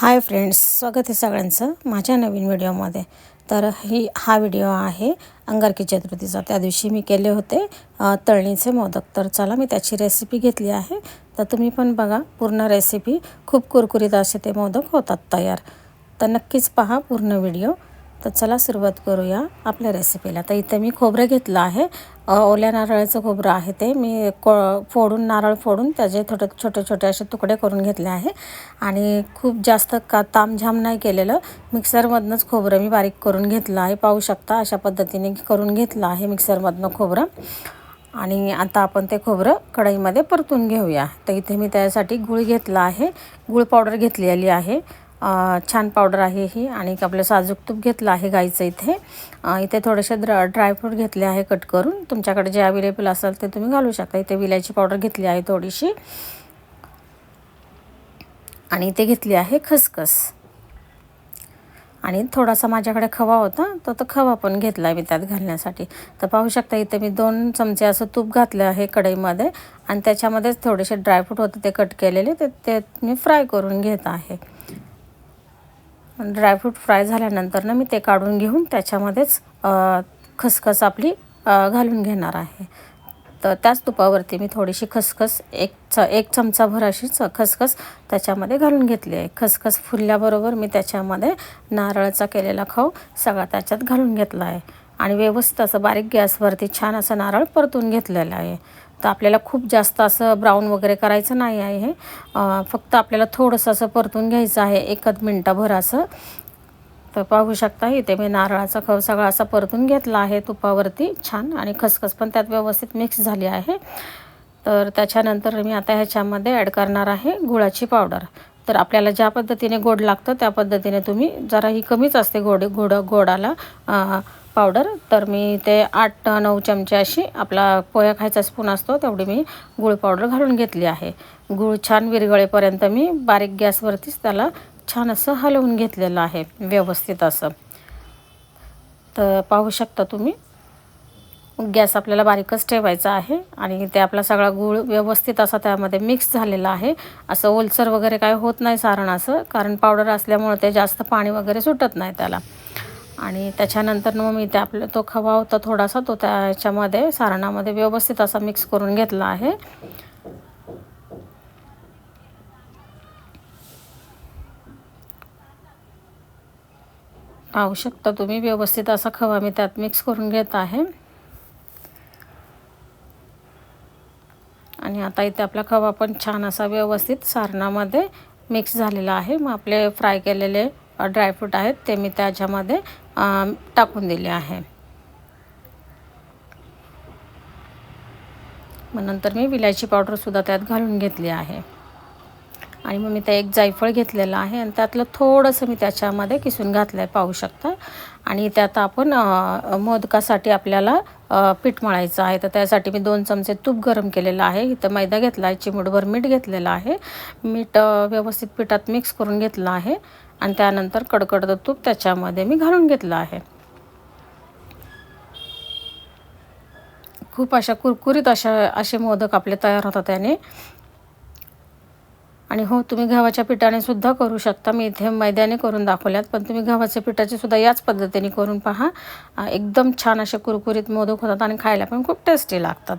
Hi friends स्वागत आहे सगळ्यांचं माझ्या नवीन व्हिडिओमध्ये. तर ही हा व्हिडिओ आहे अंगारकी चतुर्थीचा त्या दिवशी मी केले होते तळणीचे मोदक. तर चला मी त्याची रेसिपी घेतली आहे. तर तुम्ही पण बघा पूर्ण रेसिपी खूप कुरकुरीत असे ते मोदक होतात तयार. तर नक्कीच पहा पूर्ण व्हिडिओ. तर चला सुरुवात करूया आपल्या रेसिपीला तर इथे मी खोबरं घेतलं आहे. ओल्या नारळाचं खोबरं आहे ते. मी को फोडून नारळ फोडून त्याचे थोडे छोटे छोटे असे तुकडे करून घेतले आहे. आणि खूप जास्त का तामझाम नाही केलेलं. मिक्सरमधनंच खोबरं मी बारीक करून घेतलं आहे. पाहू शकता अशा पद्धतीने करून घेतलं आहे मिक्सरमधनं खोबरं. आणि आता आपण ते खोबरं कढईमध्ये परतून घेऊया. तर इथे मी त्यासाठी गुळ घेतला आहे. गुळ पावडर घेतलेली आहे. छान पावडर आहे ही आणि एक आपलं साजूक तूप घेतलं आहे गाईचं इथे. इथे थोडेसे ड्रा ड्रायफ्रूट घेतले आहे कट करून. तुमच्याकडे जे अवेलेबल असेल ते तुम्ही घालू शकता. इथे विलायची पावडर घेतली आहे थोडीशी. आणि इथे घेतली आहे खसखस. आणि थोडासा माझ्याकडे खवा होता तर तो खवा पण घेतला आहे मी त्यात घालण्यासाठी. तर पाहू शकता इथे मी दोन चमचे असं तूप घातलं आहे कढईमध्ये आणि त्याच्यामध्येच थोडेसे ड्रायफ्रूट होते ते कट केलेले ते ते मी फ्राय करून घेत आहे. ड्रायफ्रूट फ्राय झाल्यानंतर ना मी ते काढून घेऊन त्याच्यामध्येच खसखस आपली घालून घेणार आहे. तर त्याच तुपावरती मी थोडीशी खसखस एक च एक चमचाभर अशी च खसखस त्याच्यामध्ये घालून घेतली आहे. खसखस फुलल्याबरोबर मी त्याच्यामध्ये नारळाचा केलेला खाऊ सगळा त्याच्यात घालून घेतला आहे. आणि व्यवस्थित असं बारीक गॅसवरती छान असं नारळ परतून घेतलेलं आहे. तर आपल्याला खूप जास्त असं ब्राऊन वगैरे करायचं नाही आहे. हे फक्त आपल्याला थोडंसं असं परतून घ्यायचं आहे. एकच मिनटाभर असं. तर पाहू शकता इथे मी नारळाचा खव सगळा असा परतून घेतला आहे तुपावरती. छान. आणि खसखस पण त्यात व्यवस्थित मिक्स झाली आहे. तर त्याच्यानंतर मी आता ह्याच्यामध्ये ॲड करणार आहे गुळाची पावडर तर आपल्याला ज्या पद्धतीने गोड लागतं त्या पद्धतीने तुम्ही जरा ही कमीच असते गोडे गोड गोडाला पावडर. तर मी ते आठ नऊ चमचे अशी आपला पोया खायचा स्पून असतो तेवढी मी गुळ पावडर घालून घेतली आहे. गुळ छान विरगळेपर्यंत मी बारीक गॅसवरतीच त्याला छान असं हलवून घेतलेलं आहे व्यवस्थित असं. तर पाहू शकता तुम्ही गॅस आपल्याला बारीकच ठेवायचा आहे आणि ते आपला सगळा गूळ व्यवस्थित असा त्यामध्ये मिक्स झालेला आहे. असं ओलसर वगैरे काय होत नाही सारण असं कारण पावडर असल्यामुळं ते जास्त पाणी वगैरे सुटत नाही त्याला. आणि त्याच्यानंतर मग मी ते आपलं तो खवा होता थोडासा तो त्याच्यामध्ये सारणामध्ये व्यवस्थित असा मिक्स करून घेतला आहे. पाहू शकता तुम्ही व्यवस्थित असा खवा मी त्यात मिक्स करून घेत आहे. आणि आता इथे आपला खवा पण छान असा व्यवस्थित सारणामध्ये मिक्स झालेला आहे. मग आपले फ्राय केलेले ड्रायफ्रूट आहेत ते मी त्याच्यामध्ये टाकून दिले आहे. मग नंतर मी विलायची पावडरसुद्धा त्यात घालून घेतली आहे. आणि मग मी ते एक जायफळ घेतलेलं आहे आणि त्यातलं थोडंसं मी त्याच्यामध्ये किसून घातलं आहे पाहू शकता. आणि त्यात आपण मोदकासाठी आपल्याला पीठ मळायचं आहे. तर त्यासाठी मी दोन चमचे तूप गरम केलेलं आहे. इथं मैदा घेतला आहे चिमूटभर मीठ घेतलेलं आहे. मीठ व्यवस्थित पिठात मिक्स करून घेतलं आहे. आणि त्यानंतर कडकडतं तूप त्याच्यामध्ये मी घालून घेतलं आहे. खूप अशा कुरकुरीत अशा असे मोदक आपले तयार होतात त्याने. आणि हो तुम्ही गव्हाच्या पिठाने सुद्धा करू शकता. मी इथे मैद्याने करून दाखवल्यात पण तुम्ही गव्हाच्या पिठाचे सुद्धा याच पद्धतीने करून पहा. एकदम छान असे कुरकुरीत मोदक होतात आणि खायला पण खूप टेस्टी लागतात.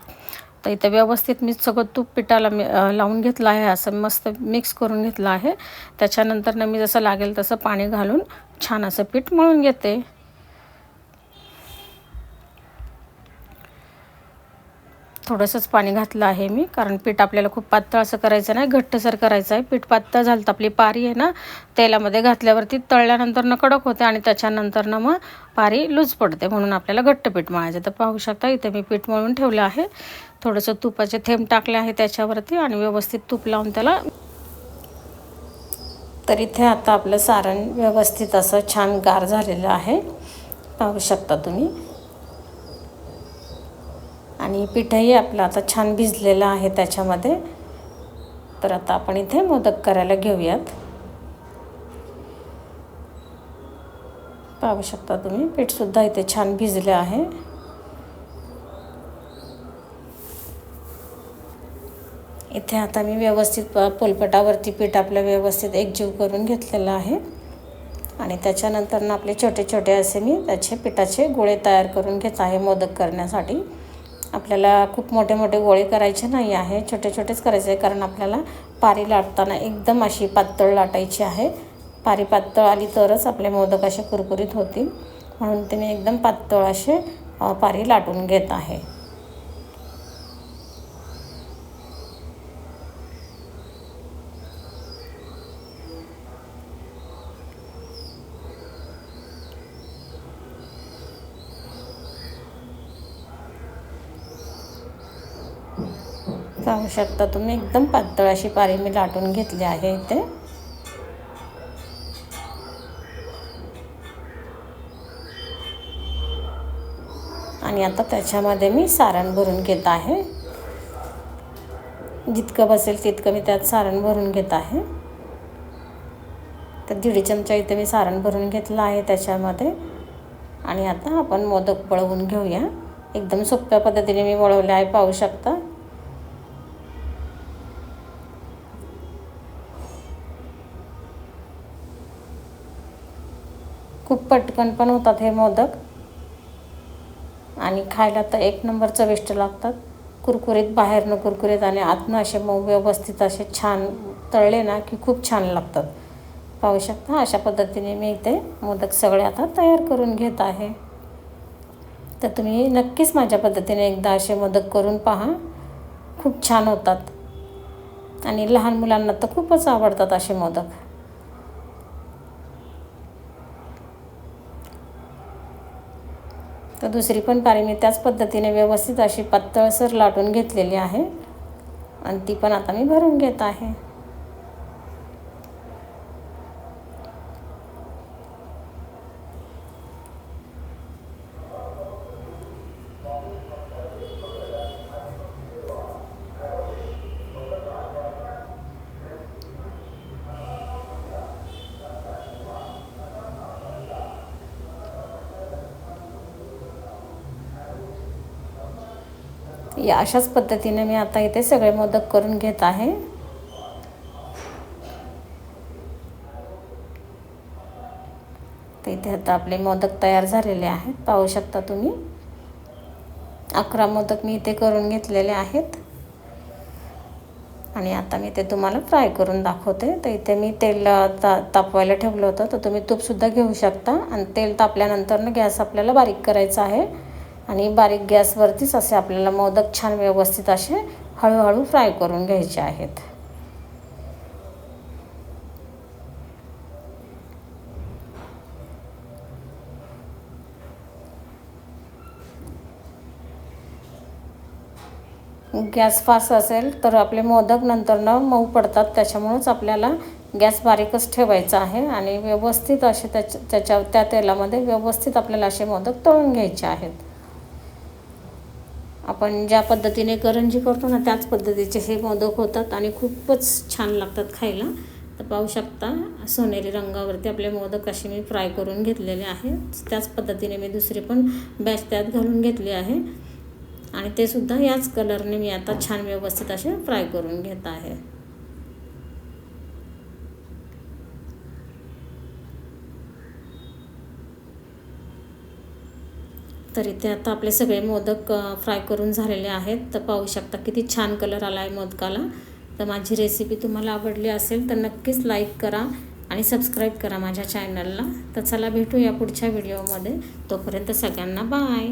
तर इथे व्यवस्थित मी सगळं तूप पिठाला मी लावून घेतलं आहे असं मस्त मिक्स करून घेतलं आहे. त्याच्यानंतर मी जसं लागेल तसं पाणी घालून छान असं पीठ मळून घेते. थोडंसंच पाणी घातलं आहे मी कारण पीठ आपल्याला खूप पातळ असं करायचं नाही घट्टसर करायचं आहे. पीठ पातळ झालं तर आपली पारी आहे ना तेलामध्ये घातल्यावरती तळल्यानंतर न कडक होते आणि त्याच्यानंतर ना मग पारी लूज पडते म्हणून आपल्याला घट्ट पीठ मळायचं. तर पाहू शकता इथे मी पीठ मळून ठेवलं आहे. थोडंसं तुपाचे थेंब टाकले आहे त्याच्यावरती आणि व्यवस्थित तूप लावून त्याला तर इथे आता आपलं सारण व्यवस्थित असं छान गार झालेलं आहे. पाहू शकता तुम्ही. आणि पिठही आपलं आता छान भिजलेलं आहे त्याच्यामध्ये. तर आता आपण इथे मोदक करायला घेऊयात. पाहू शकता तुम्ही पीठसुद्धा इथे छान भिजले आहे. इथे आता मी व्यवस्थित पोलपटावरती पीठ आपलं व्यवस्थित एकजीव करून घेतलेलं आहे. आणि त्याच्यानंतर ना आपले छोटे छोटे असे मी त्याचे पिठाचे गोळे तयार करून घेत आहे मोदक करण्यासाठी. आपल्याला खूप मोठे मोठे गोळे करायचे नाही आहे छोटे छोटेच करायचे आहे कारण आपल्याला पारी लाटताना एकदम अशी पातळ लाटायची आहे. पारी पातळ आली तरच आपले मोदक असे कुरकुरीत होतील. म्हणून ते मी एकदम पातळ असे पारी लाटून घेत आहे. पाहू शकता तुम्ही? एकदम पातळ अशी पारी मी लाटून घेतली आहे इथे. आणि आता त्याच्यामध्ये मी सारण भरून घेत आहे. जितकं बसेल तितकं मी त्यात सारण भरून घेत आहे. तर दीड चमचा इथे मी सारण भरून घेतलं आहे त्याच्यामध्ये. आणि आता आपण मोदक वळवून घेऊया. एकदम सोप्या पद्धतीने मी वळवले आहे पाहू शकता. खूप पटकन पण होतात हे मोदक. आणि खायला तर एक नंबर चविष्ट लागतात. कुरकुरीत बाहेरनं कुरकुरीत आणि आतनं असे मग व्यवस्थित असे छान तळले ना की खूप छान लागतात. पाहू शकता अशा पद्धतीने मी इथे मोदक सगळे आता तयार करून घेत आहे. तर तुम्ही नक्कीच माझ्या पद्धतीने एकदा असे मोदक करून पहा. खूप छान होतात. आणि लहान मुलांना तर खूपच आवडतात असे मोदक. तर दुसरी पण पारी मी त्याच पद्धतीने व्यवस्थित अशी पातळसर लाटून घेतलेली आहे. आणि ती पण आता मी भरून घेत आहे. या अशाच पद्धतीने मी आता इथे सगळे मोदक करून घेत आहे. तर इथे आता आपले मोदक तयार झालेले आहेत. पाहू शकता तुम्ही. अकरा मोदक मी इथे करून घेतलेले आहेत. आणि आता मी ते तुम्हाला फ्राय करून दाखवते. तर इथे मी तेल ता तापवायला ठेवलं होतं. तर तुम्ही तूपसुद्धा घेऊ शकता. आणि तेल तापल्यानंतरनं गॅस आपल्याला बारीक करायचा आहे. आणि बारीक गॅसवरतीच असे आपल्याला मोदक छान व्यवस्थित असे हळूहळू फ्राय करून घ्यायचे आहेत. गॅस फास्ट असेल तर आपले मोदक नंतर न मऊ पडतात त्याच्यामुळंच आपल्याला गॅस बारीकच ठेवायचा आहे आणि व्यवस्थित असे त्याच्या त्याच्या त्या तेलामध्ये व्यवस्थित आपल्याला असे मोदक तळून घ्यायचे आहेत. आपण ज्या पद्धतीने करंजी करतो ना त्याच पद्धतीचे हे मोदक होतात आणि खूपच छान लागतात खायला. तर पाहू शकता सोनेरी रंगावरती आपले मोदक असे मी फ्राय करून घेतलेले आहे त्याच पद्धतीने मी दुसरी पण बॅच त्यात घालून घेतली आहे. आणि ते सुद्धा याच कलरने मी आता छान व्यवस्थित असे फ्राय करून घेत आहे. तर इथे आता आपले सगळे मोदक फ्राय करून झालेले आहेत. तर पाहू शकता किती छान कलर आला आहे मोदकाला. तर माझी रेसिपी तुम्हाला आवडली असेल तर नक्कीच लाईक करा आणि सबस्क्राईब करा माझ्या चॅनलला तर चला भेटूया पुढच्या व्हिडिओमध्ये तोपर्यंत सगळ्यांना बाय